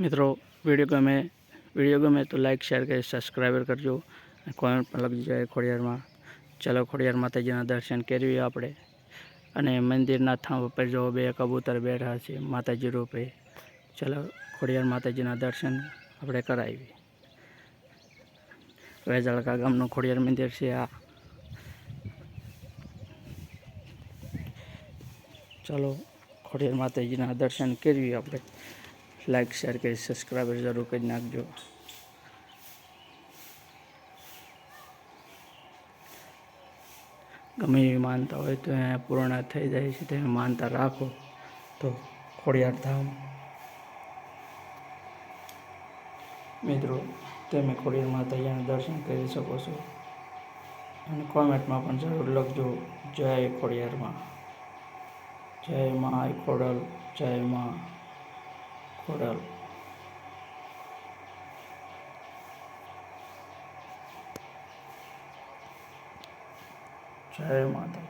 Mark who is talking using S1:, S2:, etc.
S1: મિત્રો વીડિયો ગમે વીડિયો ગમે તો લાઇક શેર કરી સબસ્ક્રાઈબર કરજો. અને કોમેન્ટ પણ લખી જાય ખોડિયારમાં. ચાલો ખોડિયાર માતાજીના દર્શન કરીએ આપણે. અને મંદિરના થાંભ પર જો બે કબૂતર બેઠા છે, માતાજી રૂપે. ચાલો ખોડિયાર માતાજીના દર્શન આપણે કરાવી વેજાળકા ગામનું ખોડિયાર મંદિર છે આ. ચાલો ખોડિયાર માતાજીના દર્શન કરીએ આપણે. લાઈક શેર કરી સબસ્ક્રાઈબર જરૂર કરી નાખજો. ગમે એવી માનતા હોય તો એ પૂર્ણ થઈ જાય છે, તમે માનતા રાખો તો ખોડિયાર ધામ. મિત્રો, તમે ખોડિયાર માતાજીના દર્શન કરી શકો છો. અને કોમેન્ટમાં પણ જરૂર લખજો, જય ખોડિયારમાં. જય મા, ખોડલ, જય મા. ખોડલ જય માતા